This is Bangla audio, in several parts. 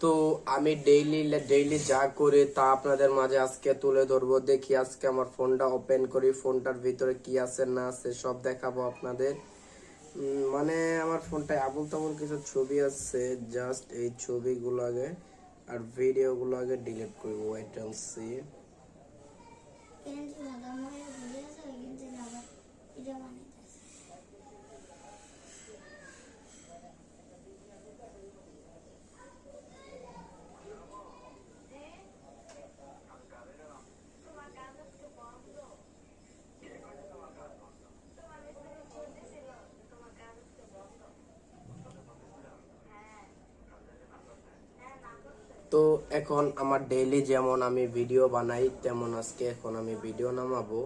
তো আমি ডেইলি ডেইলি যা করি তা আপনাদের মাঝে আজকে তুলে ধরবো। দেখি আজকে আমার ফোনটা ওপেন করি, ফোনটার ভিতরে কি আছে, না আছে, সব দেখাবো আপনাদের। মানে আমার ফোনটায় আবুল তাবুল কিছু ছবি আছে জাস্ট এই ছবিগুলো আগে আর ভিডিওগুলো আগে ডিলিট করব ওয়েট অ্যান্ড সি কিন্তু দাদা মনে ভুলে আছে কিন্তু আবার এটা বানাইতেছে তো এখন আমার ডেইলি যেমন আমি ভিডিও বানাই, তেমন আজকে এখন আমি ভিডিও নামাবো।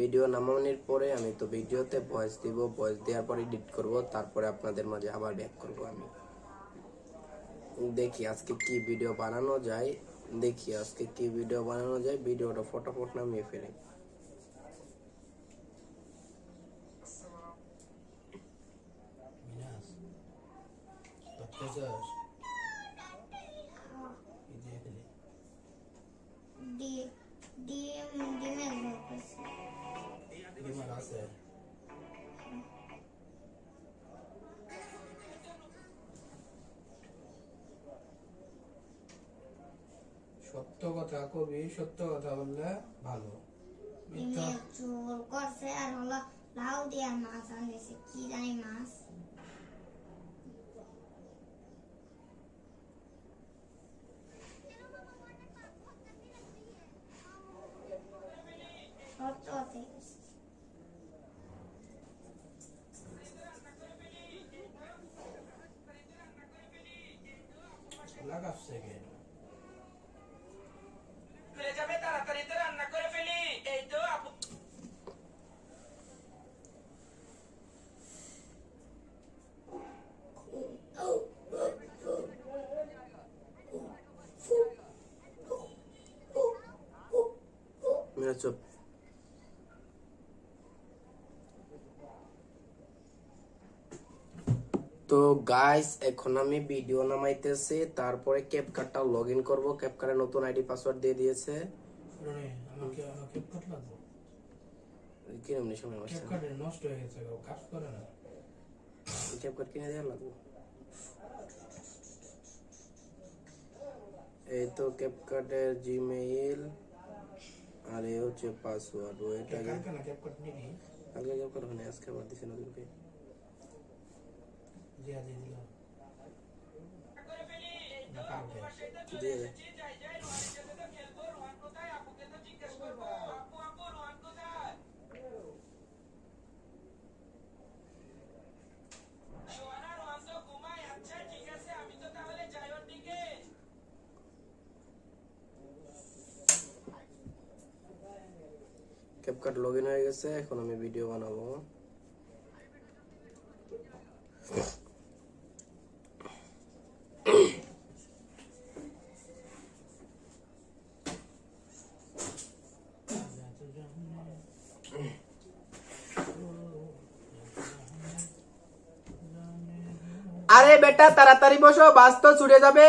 ভিডিও নামানোর পরে আমি তো ভিডিওতে ভয়েস দিব ভয়েস দেওয়ার পরে এডিট করব, তারপরে আপনাদের মাঝে আবার ব্যাক করব আমি। দেখি আজকে কি ভিডিও বানানো যায়, দেখি আজকে কি ভিডিও বানানো যায়, ভিডিওটা ফটাফট নামিয়ে ফেলি। মিনাস কথা, কবি, সত্য কথা বললে ভালো। মিথ্যা করছে আর হলো লাউ দিয়ে মাছ আনেছে কি জানি মাছ সত্য কথাই বলছে। লাগাচ্ছে কেন চলে যাবে তাড়াতাড়ি তো রান্না করে ফেলি এই তো আপু মেরা চুপ তো গাইস এখন আমি ভিডিও নামাইতেছি তারপরে ক্যাপকার্টটা লগ ইন করব। ক্যাপকার্টে নতুন আইডি পাসওয়ার্ড দিয়ে দিয়েছে। রে আমাকে আমার ক্যাপকাট লাগবো? কিরম সময় আসছে নষ্ট হয়ে গেছে কাজ করে না। ক্যাপকার্ট কিনে দেওয়া লাগবে? এই তো ক্যাপকার্টের জিমেইল আর এ হচ্ছে পাসওয়ার্ড ও এটা কালকে না? ক্যাপকাট নেই। আগে ক্যাপকার্ট হয় আজকে আবার দিছে নতুনকে জি দিলাম কালকে দিয়ে দে। এসেছি যাই যাই রোহানের সাথে তো খেলব রোহান কোথায় আপুকে তো জিজ্ঞেস করব আপু আপু রোহান কোথায় সোহানা রোহান তো ঘুমায় আচ্ছা ঠিক আছে আমি তো তাহলে যাই ওর দিকে ক্যাপকার্ট লগ ইন হয়ে গেছে, এখন আমি ভিডিও বানাবো। আরে বেটা, তাড়াতাড়ি বসো, বাস তো ছুটে যাবে।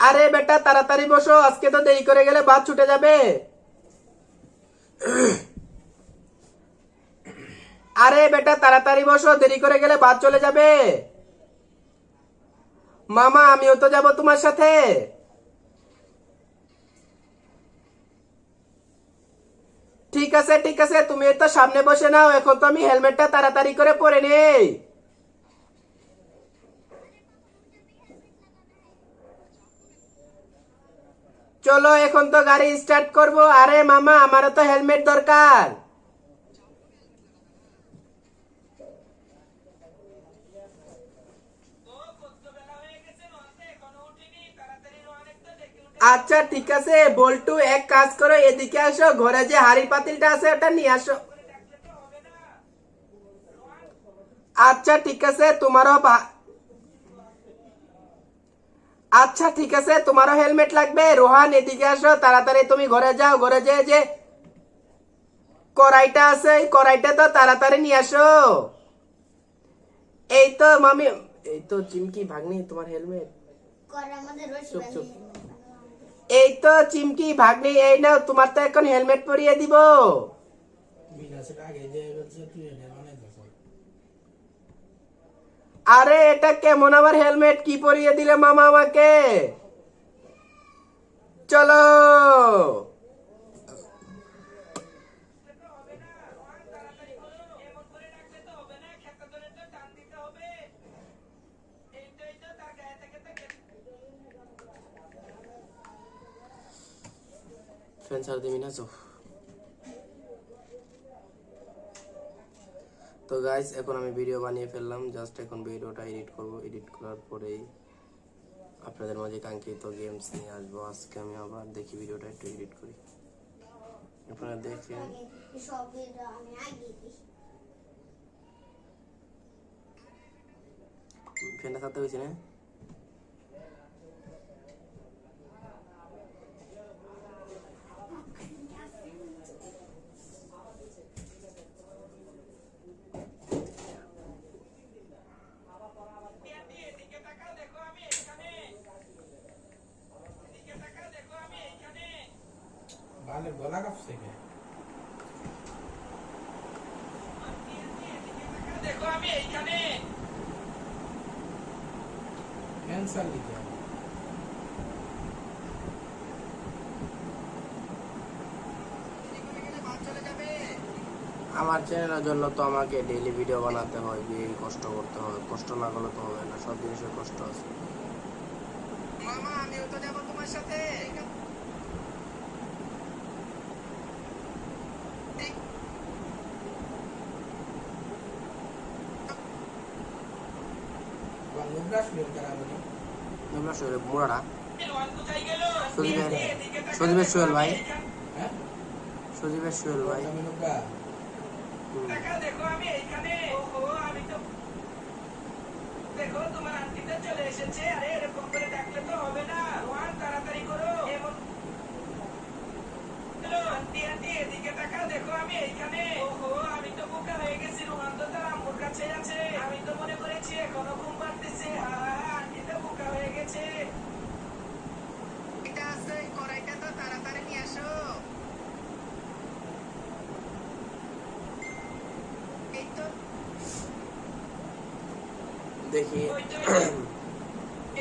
আরে বেটা, তাড়াতাড়ি বসো, আজকে তো দেরি করে গেলে বাস ছুটে যাবে। আরে বেটা, তাড়াতাড়ি বসো, দেরি করে গেলে বাস চলে যাবে। মামা, আমিও তো যাব তোমার সাথে। ঠিক আছে ঠিক আছে, তুমি তো সামনে বসে নাও, এখন তো আমি হেলমেটটা তাড়াতাড়ি করে পরে নেই। চলো, এখন তো গাড়ি স্টার্ট করব। আরে মামা, আমারও তো হেলমেট দরকার ও কত বেলা হয়ে গেছে রোহান তো এখনও উঠিনি তাড়াতাড়ি রোহানের তো ডেকে উঠে আচ্ছা ঠিক আছে বল্টু এক কাজ করো এদিকে আসো ঘরে যে হাড়ি পাতিলটা আছে ওটা নিয়ে আসো। আচ্ছা ঠিক আছে তোমারও আচ্ছা ঠিক আছে তোমারও হেলমেট লাগবে। রোহান এদিকে আসো তাড়াতাড়ি তুমি ঘরে যাও ঘরে যে যে কড়াইটা আছে এই কড়াইটা তো তাড়াতাড়ি নিয়ে আসো। এই তো মামি এই তো চিমকি ভাগ্নি তোমার হেলমেট? করে আমাদের রশি চুপ, চুপ। এই তো চিমকি, ভাগ্নি, এই নাও, তোমার তো এখন হেলমেট পরিয়ে দিব। আরে, এটা কেমন আবার হেলমেট? কি পরিয়ে দিলে মামা আমাকে? চলো এমন করে রাখলে তো হবে না খেতা ধরে তো টান দিতে হবে এই তো এই তো তার গায়ে থেকে তো ছাড় দিবি না চো তো গাইস এখন আমি ভিডিও বানিয়ে ফেললাম। জাস্ট এখন ভিডিওটা এডিট করব। এডিট করার পরেই আপনাদের মাঝে কাঙ্ক্ষিত গেমস নিয়ে আসব। আজকে আমি আবার দেখি ভিডিওটা একটু এডিট করি। আপনারা দেখেন। ফ্যানটা ছাড়তে হয়েছে না এদিকে তাকাও দেখো আমি এখানে এদিকে তাকাও দেখো আমি এখানে বালের গলা কাঁপছে কে এদিকে তাকাও দেখো আমি এইখানে। ক্যান্সার লিখে আমার চ্যানেলের জন্য তো আমাকে ডেইলি ভিডিও বানাতে হয় বেশি কষ্ট করতে হবে কষ্ট না করলে তো হবে না সব জিনিসের কষ্ট আছে। মামা আমিও তো যাব তোমার সাথে। আবার নুবরা কোথায় গেল সজীবের সজীবের সোহেল ভাই হ্যাঁ সজীবের সোহেল ভাই দেখো তোমার আন্টিটা চলে এসেছে আরে এরকম করে ডাকলে তো হবে না রোহান তাড়াতাড়ি করো এমন হ্যালো আন্টি আন্টি এদিকে তাকাও দেখো আমি এইখানে ওহো আমি তো বোকা হয়ে গেছি রোহান তো তার আম্মুর কাছে আছে আমি তো মনে করেছি এখনও ঘুম পাড়তেছে আন্টি তো বোকা হয়ে গেছে এটা আছে কড়াইটা তো তাড়াতাড়ি নিয়ে আসো এই তো দেখি ওই তো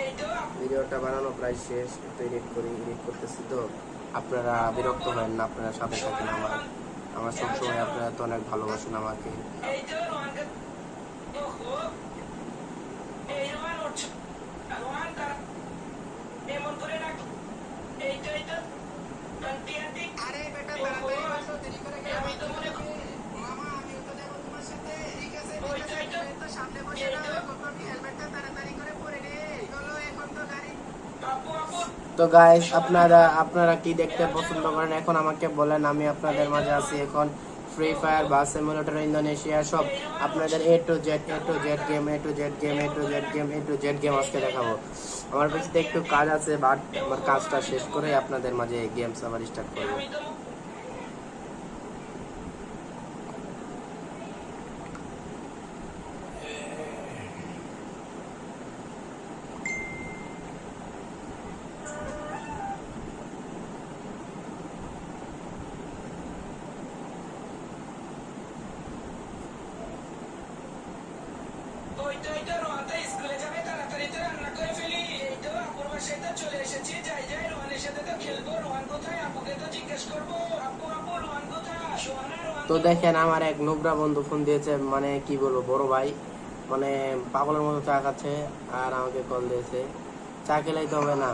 এই তো ভিডিওটা বানানো প্রায় শেষ, একটু এডিট করি এডিট করতেছি তো। আপনারা বিরক্ত হবেন না, আপনারা সাথে থাকেন আমার। আমার সবসময় আপনারা তো অনেক ভালোবাসেন আমাকে এই তো রোহানকে ওহো এই রোহান উঠছে রোহান তার এমন করে রাখ এই তো এই তো আন্টি আন্টি আরে বেটা তাড়াতাড়ি আসো দেরি করে গেলে আমি তো মনে করি মামা আমি তো যাব তোমার সাথে ঠিক আছে ওই তো এই তো সামনে বসে না আমি হেলমেটটা তাড়াতাড়ি করে পরে নে চলো এখন তো গাড়ি আপু আপু তো গাইস আপনারা আপনারা কি দেখতে পছন্দ করেন? এখন আমাকে বলেন, আমি আপনাদের মাঝে আছি এখন ফ্রি ফায়ার বা সিমুলেটর ইন্দোনেশিয়া সব আপনাদের A to Z A to Z game A to Z game A to Z game A to Z game আজকে দেখাবো। আমার পিছনে একটু কাজ আছে বাট আমার কাজটা শেষ করে আপনাদের মাঝে গেমস আবার স্টার্ট করব আমি তো ওই তো ওই তো রোহানটা স্কুলে যাবে তাড়াতাড়ি তো রান্না করে ফেলি এই তো আপুর বাসায় তো চলে এসেছি যাই যাই রোহানের সাথে তো খেলব রোহান কোথায় আপুকে তো জিজ্ঞেস করব আপু আপু রোহান কোথায় সোহানা রোহান তো দেখেন আমার এক নোবরা বন্ধু ফোন দিয়েছে মানে কি বলব বড় ভাই মানে পাগলের মতো চা খাচ্ছে আর আমাকে কল দিয়েছে। চা খেলেই তো হবে না।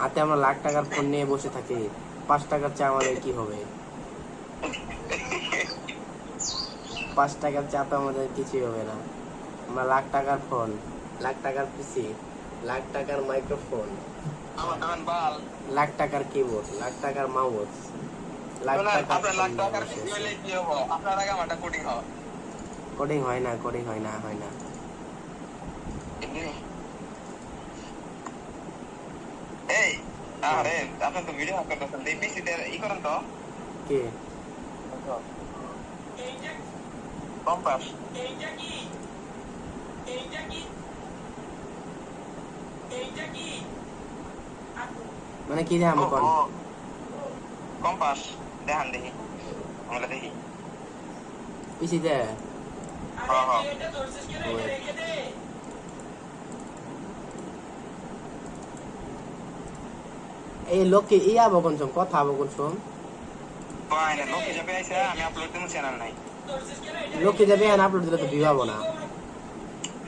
হাতে আমরা লাখ টাকার ফোন নিয়ে বসে থাকি পাঁচ টাকার চা আমাদের কি হবে? পাঁচ টাকার চা তো আমাদের কিছুই হবে না। আমরা লাখ টাকার ফোন লাখ টাকার পিসি লাখ টাকার মাইক্রোফোন লাখ টাকার কিবোর্ড লাখ টাকার মাউস কোডিং হয় না কোডিং হয় না হয় না। এই আরে আপনি তো ভিডিও করতেছেন এই পিসিতে ই করেন তো। কি? কম্পাস। এইটা কি এইটা কি কি মানে কি দেখাম ও কম্পাস। দেখান দেখি আমরা দেখি। পিছিতে আরে হ্যাঁ, হ্যাঁ। দে এই লোককে ই আবো কোন সম কথা আবো কোন সম? কয় না লোক আইছে আমি আপলোড দিমু চ্যানেল নাই। এটা যাবে এখন আপলোড দিলে তো ভিউ না।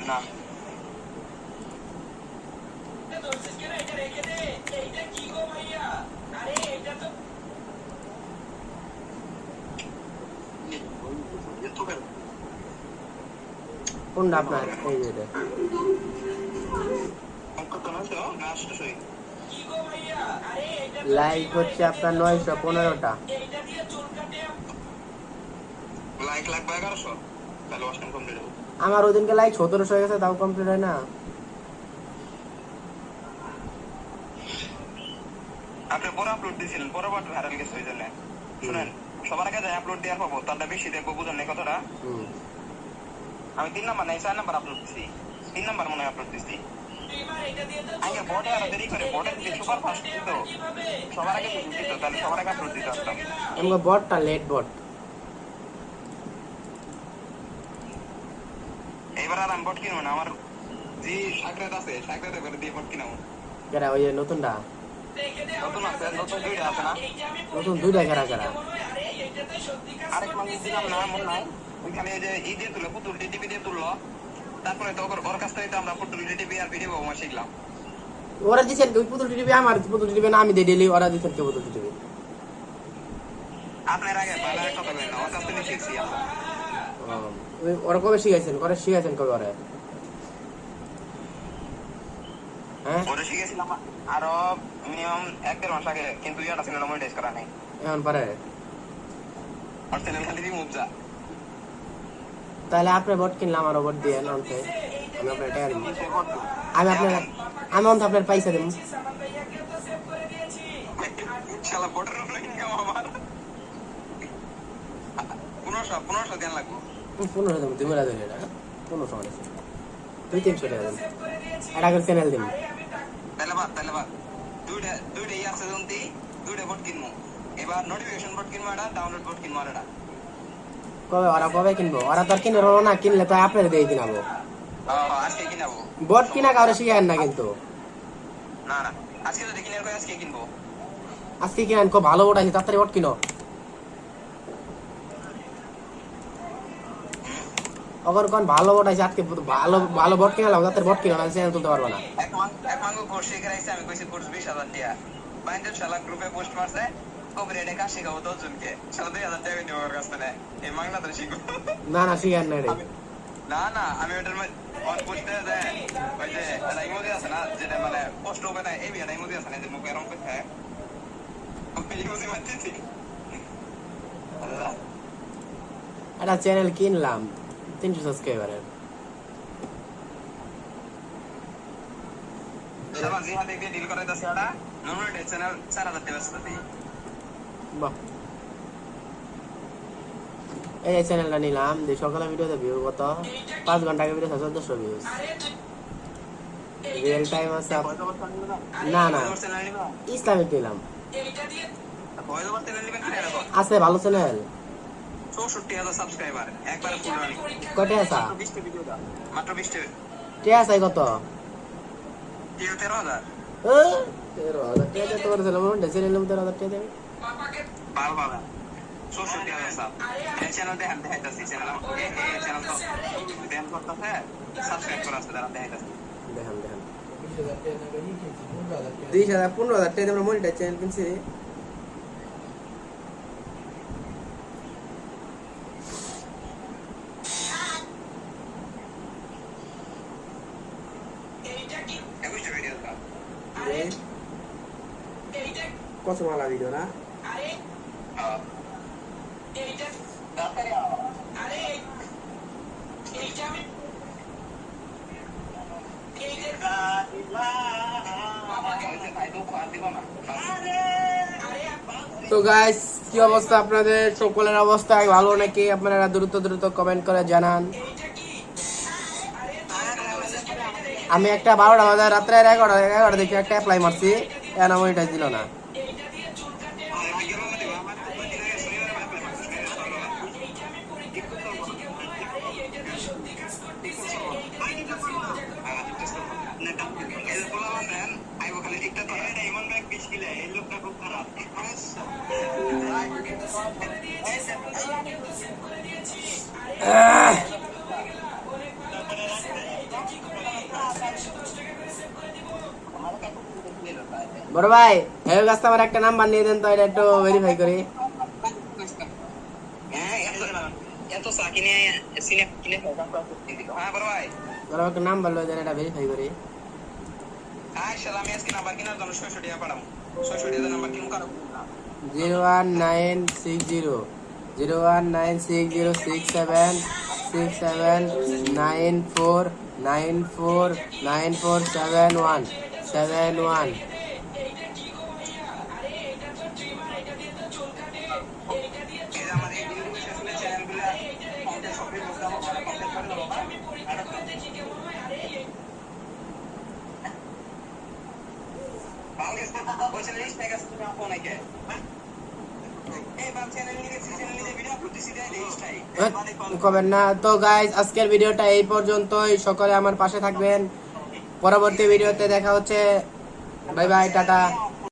না এটা ধরছিস কেন এটা রেখে দে এইটা কি গো ভাইয়া আরে এটা তো কোনটা আপনার এই যে লাইক হচ্ছে আপনার নয়শো পনেরোটা। আমার ওদিনকে লাইক সতেরোশো হয়ে গেছে তাও কমপ্লিট হয় না। আপনি পরে আপলোড দিয়েছিলেন পরে বার ভাইরাল গেছে ওই জন্য। শুনেন সবার আগে আপলোড দেওয়ার পাবো তারটা বেশি দেখব বুঝেন না কথাটা। আমি তিন নাম্বার নাই চার নাম্বার আপলোড দিছি তিন নাম্বার মনে হয় আপলোড দিছি আগে আরও দেরি করে বটে দিতে সুপার ফাস্ট দিত সবার আগে দিত তাহলে সবার আগে আপলোড দিতে আসতাম আমাকে বটটা লেট বট এবার আর আমি বট কিনবো না আমার যে আছে করে দিয়ে বট কিনাবো কেরা ওই নতুনটা নতুন আছে নতুন দুইটা আছে না নতুন দুইটা কেরা কেরা আরেক মানুষ দিলাম না মনে নাই ওইখানে যে ই দিয়ে তুলে পুতুল টিভি দিয়ে তুললো তারপরে তো ওর ওর কাছ থেকে তো আমরা পুতুল টিভি আর ভিডিও বাবা শিখলাম। ওরা দিচ্ছেন ওই পুতুল টিভি আমার পুতুল টিভি না আমি দিই ডেলি ওরা দিচ্ছেন কে পুতুল টিভি? আপনার আগে ভালো একটা কথা বলেন ওর কাছ থেকে শিখছি আমরা। ওরা কবে শিখাইছেন? করে শিখাইছেন কবে ওরা? হ্যাঁ? ওটা শিখেছিলাম আরও মিনিমাম এক দেড় মাস আগে কিন্তু ইয়াটা ছিল মনিটাইজ করা নাই। এখন পারে। আর চ্যানেল খালি রিমুভ যা। তাহলে আপনি বট কিনলাম আমার বট দিয়ে নামতে আমি আপনার টাকা দিব আমি আপনার আমি অন্ত আপনার পয়সা দেবো পনেরোশো পনেরোশো দেন লাগবো। পনেরো দেবো তুমি রাজা পনেরোশো মানে দুই তিনশো টাকা এটা করে চ্যানেল দেবো তাহলে বাদ তাহলে বাদ। দুইটা দুইটা ইয়ার সেজন দি দুইটা বট কিনবো। এবার নোটিফিকেশন বট কিনবো এটা ডাউনলোড বট কিনবো এটা কবে ওরা কবে কিনবো? ওরা তো আর কিনে রো না কিনলে তো আপনার দিয়ে কিনাবো। বট কিনা কাউরে শিখায় না কিন্তু। না না আজকে যদি কিনার করে আজকে কিনবো? আজকে কিনেন খুব ভালো আছে তাড়াতাড়ি বট কিনো। অগর কোন ভালো বট আছে আজকে ভালো ভালো বট কিনালাম তাড়াতাড়ি বট কিনো না তুলতে পারব না। এক মাঙ্গো কোর্স শিখে রাখছি আমি কইছি কোর্স বিশ হাজার টাকা বাইন্ডের শালা গ্রুপে পোস্ট মারছে কবির কাজ শিখাবো দশ জনকে দুই হাজার টাকা দেবো কাছ থেকে এই মাংনা তো শিখব না না শিখান না না না আমি ওটার মধ্যে অন পোস্টে যে ওই যে একটা আছে না যেটা মানে পোস্ট হবে না এই বিয়াটা আছে না যে মুখে এরকম করতে হয় ওই মারতেছি একটা চ্যানেল কিনলাম তিনশো সাবস্ক্রাইবারের শালা দিয়ে ডিল করে দাস এটা চ্যানেল চার হাজার টাকা বাহ। এই যে চ্যানেলটা নিলাম যে সকালে ভিডিওতে ভিউ কত? পাঁচ ঘণ্টা আগে ভিডিও চোদ্দশো ভিউজ রিয়েল টাইম আছে না না। ইসলামিক নিলাম দিয়ে আছে ভালো চ্যানেল কটে আসা কে আছে কত? তেরো তেরো হাজার। এ, তেরো হাজার তেরো হাজার বাবাকে ভালো ভালো চৌষট্টি হাজার সাব এই চ্যানেল দেখান দেখাইতেছি চ্যানেল এই এই চ্যানেল তো দেখান করতেছে সাবস্ক্রাইব করা আছে দাঁড়ান দেখাইতেছি দেখান দেখান বিশ হাজার টাকা দিয়ে ই কিনছি, পনেরো হাজার টাকা বিশ হাজার পনেরো হাজার টাকা আমরা মনিটার চ্যানেল কিনছি এইটা কি একুশটা ভিডিও দাও আরে এইটা কত মালা ভিডিও না আরে এইটা আরে এইটা আমি এইটা ভাই তো গাইস কি অবস্থা আপনাদের? সকলের অবস্থা ভালো নাকি? আপনারা দ্রুত দ্রুত কমেন্ট করে জানান। আমি একটা বারোটা বাজে রাত্রে এগারোটা এগারোটা দেখে একটা অ্যাপ্লাই মারছি। এর মনিটাইজ দিল না? বড় ভাই এই কাছে আমার একটা নাম্বার নিয়ে দেন তো এটা একটু ভেরিফাই করি। হ্যাঁ, হ্যাঁ একটা নাম্বার লয়ে দেন এটা ভেরিফাই কারও। Zero one nine six zero zero one nine six zero six seven six seven nine four nine four nine four seven one seven one এই যে আমাদের এই দিনগুলো শেষ হলে চ্যানেলগুলো কন্টেন্ট সবই বুঝতে হবে কন্টেন্ট করে দেবো ওই চ্যানেল স্ট্যাক আছে তুমি ফোন আইকে এই বাম চ্যানেল নিয়ে চ্যানেল কবেন না। তো গাইজ আজকের ভিডিওটা এই পর্যন্তই। সকলে আমার পাশে থাকবেন। পরবর্তী ভিডিওতে দেখা হচ্ছে। Bye bye tata.